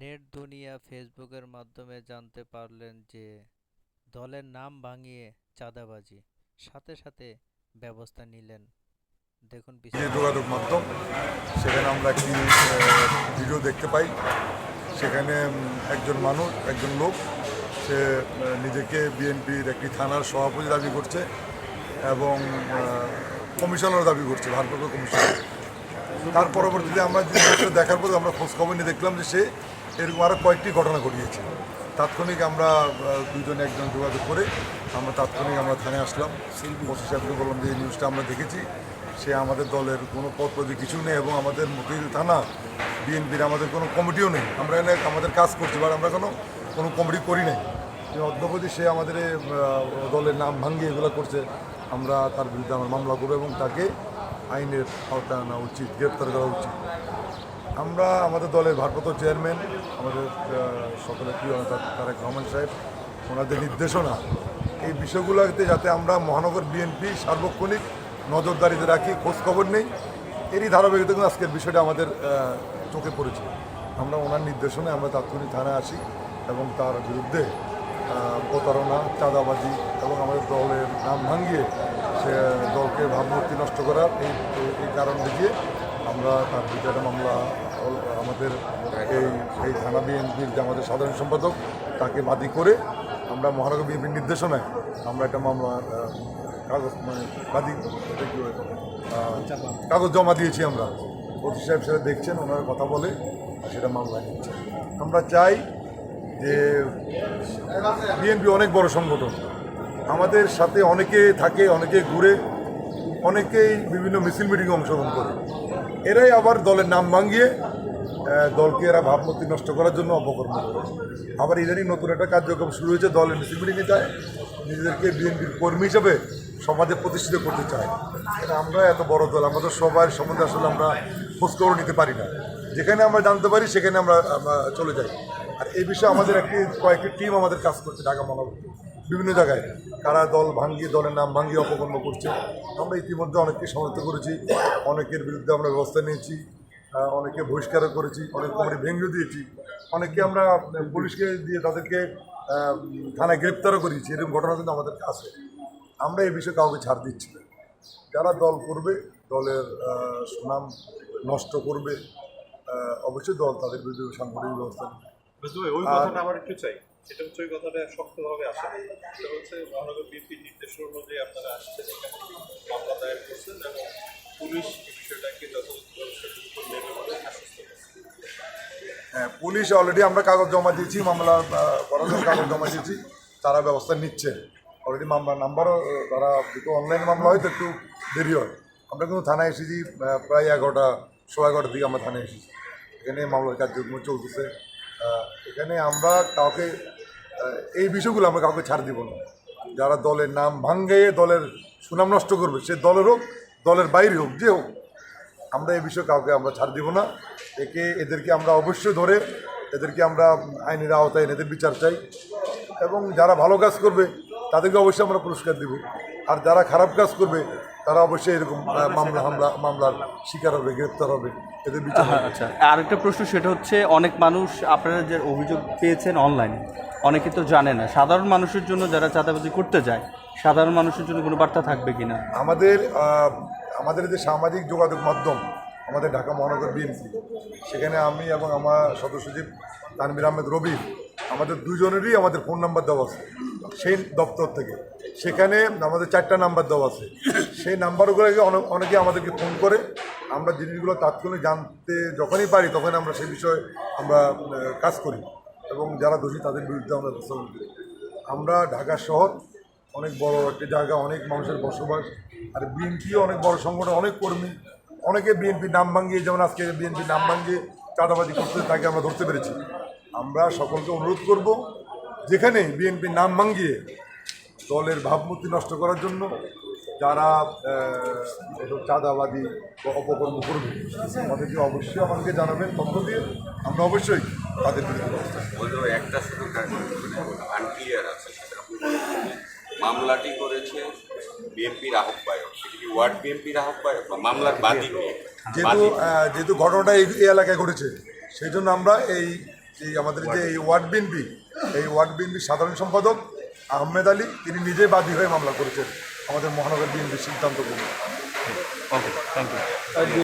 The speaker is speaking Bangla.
নেট দুনিয়া ফেসবুকের মাধ্যমে জানতে পারলেন যে, দলের নাম ভাঙিয়ে চাঁদাবাজি, সাথে সাথে ব্যবস্থা নিলেন। দেখুন। যোগাযোগ মাধ্যম, সেখানে আমরা একটি ভিডিও দেখতে পাই। সেখানে একজন মানুষ, একজন লোক, সে নিজেকে বিএনপির একটি থানার সভাপতি দাবি করছে এবং কমিশনার দাবি করছে, ভারপ্রাপ্ত কমিশনার। তার পরবর্তীতে আমরা দেখার পর আমরা খোঁজখবর নিয়ে দেখলাম যে সে এরকম আরও কয়েকটি ঘটনা ঘটিয়েছে। তাৎক্ষণিক আমরা দুজনে একজন যোগাযোগ করে আমরা তাৎক্ষণিক আমরা থানায় আসলাম। ওসি সাহেবকে বললাম যে এই নিউজটা আমরা দেখেছি। সে আমাদের দলের কোনো পদ কিছু নেই এবং আমাদের মতিল থানা, বিএনপির আমাদের কোনো কমিটিও নেই। আমরা এখানে আমাদের কাজ করছি বা আমরা কোনো কোনো কমিটি করি নাই। যে অদ্যবধি সে আমাদের দলের নাম ভাঙ্গিয়ে এগুলো করছে। আমরা তার বিরুদ্ধে আমরা মামলা করব এবং তাকে আইনের আওতায় আনা উচিত, গ্রেপ্তার করা উচিত। আমরা আমাদের দলের ভারপ্রাপ্ত চেয়ারম্যান, আমাদের সকলের প্রিয় নেতা তারেক রহমান সাহেব, ওনাদের নির্দেশনা, এই বিষয়গুলোতে যাতে আমরা মহানগর বিএনপি সার্বক্ষণিক নজরদারিতে রাখি, খোঁজখবর নেই। এরই ধারাবাহিকতা কিন্তু আজকের বিষয়টা আমাদের চোখে পড়েছে। আমরা ওনার নির্দেশনায় আমরা তাৎক্ষণিক থানায় আসি এবং তার বিরুদ্ধে প্রতারণা, চাঁদাবাজি এবং আমাদের দলের নাম ভাঙিয়ে সে দলকে ভাবমূর্তি নষ্ট করার এই কারণ দেখিয়ে আমরা তার একটা মামলা আমাদের এই এই থানা বিএনপির যে আমাদের সাধারণ সম্পাদক, তাকে বাদী করে আমরা মহানগর বিএনপির নির্দেশনায় আমরা একটা মামলা কাগজ মানে বাদী কাগজ জমা দিয়েছি আমরা। ওসি সাহেব সেটা দেখছেন, ওনার কথা বলে, সেটা মামলা নিচ্ছে। আমরা চাই যে বিএনপি অনেক বড় সংগঠন। আমাদের সাথে অনেকে থাকে, অনেকে ঘুরে, অনেকেই বিভিন্ন মিছিল মিটিংয়ে অংশগ্রহণ করে। এরাই আবার দলের নাম ভাঙিয়ে দলকে এরা ভাবমূর্তি নষ্ট করার জন্য অপকর্ম করে। আবার ইদানিং নতুন একটা কার্যক্রম শুরু হয়েছে, দলের মিটিংয়ে যায় নিজেদেরকে বিএনপির কর্মী হিসেবে সমাজে প্রতিষ্ঠিত করতে চায়। এটা আমরা এত বড় দল, আমাদের সবার সম্বন্ধে আসলে আমরা খোঁজখবর নিতে পারি না। যেখানে আমরা জানতে পারি, সেখানে আমরা চলে যাই। আর এই বিষয়ে আমাদের একটি, কয়েকটি টিম আমাদের কাজ করছে ঢাকা মহানগর। বিভিন্ন জায়গায়। কারা দল ভাঙ্গিয়ে দলের নাম ভাঙ্গিয়ে অপকর্ম করছে, আমরা ইতিমধ্যে অনেককে শনাক্ত করেছি। অনেকের বিরুদ্ধে আমরা ব্যবস্থা নিয়েছি অনেকে বহিষ্কারও করেছি, অনেক কমিটি ভেঙে দিয়েছি। অনেককে আমরা পুলিশকে দিয়ে তাদেরকে থানায় গ্রেপ্তারও করিয়েছি। এরকম ঘটনা কিন্তু আমাদের আছে আমরা এই বিষয়ে কাউকে ছাড় দিচ্ছি না। যারা দল করবে, দলের সুনাম নষ্ট করবে অবশ্যই দল তাদের বিরুদ্ধে সাংগঠনিক ব্যবস্থা নেবে। বুঝতে পারি, ওই কথাটা আবার একটু চাই। সেটা হচ্ছে ওই কথাটা শক্তভাবে আসে। সেটা হচ্ছে মহানগর বিএনপির নির্দেশ অনুযায়ী আপনারা আসছেন এখানে। মামলা দায়ের করছেন এবং পুলিশ বিষয়টাকে যথাযথভাবে হ্যাঁ পুলিশ অলরেডি আমরা কাগজ জমা দিয়েছি মামলা জন্য কাগজ জমা দিয়েছি তারা ব্যবস্থা নিচ্ছে। অলরেডি মামলা নাম্বারও তারা দুটো অনলাইন মামলা হয়তো একটু দেরি হয়। আমরা কিন্তু থানায় এসেছি প্রায় এগারোটা সোয়া এগারোটার দিকে আমরা থানায় এসেছি। এখানে মামলার কার্যক্রম চলতেছে। এখানে আমরা কাউকে এই বিষয়গুলো আমরা কাউকে ছাড় দিব না। যারা দলের নাম ভাঙ্গে দলের সুনাম নষ্ট করবে, সে দলের হোক, দলের বাইরে হোক, যে হোক, আমরা এই বিষয়ে কাউকে আমরা ছাড় দিব না। একে, এদেরকে আমরা অবশ্যই ধরে, এদেরকে আমরা আইনের আওতায় এদের বিচার চাই। এবং যারা ভালো কাজ করবে, তাদেরকে অবশ্যই আমরা পুরস্কার দিব। আর যারা খারাপ কাজ করবে তারা অবশ্যই এরকম মামলা হামলা মামলার শিকার হবে গ্রেপ্তার হবে এদের বিচার। আচ্ছা। আরেকটা প্রশ্ন সেটা হচ্ছে অনেক মানুষ আপনারা যে অভিযোগ পেয়েছেন অনলাইনে অনেকে তো জানে না সাধারণ মানুষের জন্য যারা চাঁদাবাজি করতে যায় সাধারণ মানুষের জন্য কোনো বার্তা থাকবে কিনা? আমাদের আমাদের যে সামাজিক যোগাযোগ মাধ্যম আমাদের ঢাকা মহানগর বিএনপি সেখানে আমি এবং আমার সদস্য সচিব তানবির আহমেদ রবি আমাদের দুজনেরই আমাদের ফোন নাম্বার দেওয়া আছে, সেই দপ্তর থেকে। সেখানে আমাদের চারটা নাম্বার দেওয়া আছে। সেই নাম্বারগুলোকে অনেক আমাদেরকে ফোন করে। আমরা জিনিসগুলো তাৎক্ষণিক জানতে যখনই পারি তখন আমরা সেই বিষয়ে আমরা কাজ করি। এবং যারা দোষী, তাদের বিরুদ্ধে আমরা ব্যবস্থা করি। আমরা ঢাকা শহর, অনেক বড় একটা জায়গা, অনেক মানুষের বসবাস। আর বিএনপিও অনেক বড় সংগঠন, অনেক কর্মী। অনেকে বিএনপির নাম ভাঙিয়ে, যেমন আজকে বিএনপির নাম ভাঙিয়ে চাঁদাবাজি করতে, তাকে আমরা ধরতে পেরেছি। আমরা সকলকে অনুরোধ করব যেখানে বিএনপির নাম ভাঙিয়ে দলের ভাবমূর্তি নষ্ট করার জন্য যারা এসব চাঁদাবাজি বা অপকর্ম করবে আমাদেরকে অবশ্যই আমাদেরকে জানাবেন তথ্য দিয়ে আমরা অবশ্যই তাদের বিরুদ্ধে। একটা শুধু আনক্লিয়ার আছে সেটা আপনি বলছেন যে মামলাটি করেছে বিএনপির আহ্বায়ক সেটি কি ওয়ার্ড বিএনপির আহ্বায়ক বা মামলার বাদী যেহেতু যেহেতু ঘটনাটা এই এলাকায় ঘটেছে সেই জন্য আমরা এই এই আমাদের যে এই ওয়ার্ড বিএনপি এই ওয়ার্ড বিএনপির সাধারণ সম্পাদক আহমেদ আলী তিনি নিজেই বাদী হয়ে মামলা করেছেন আমাদের মহানগর বিএনপির সিদ্ধান্ত ওকে থ্যাংক ইউ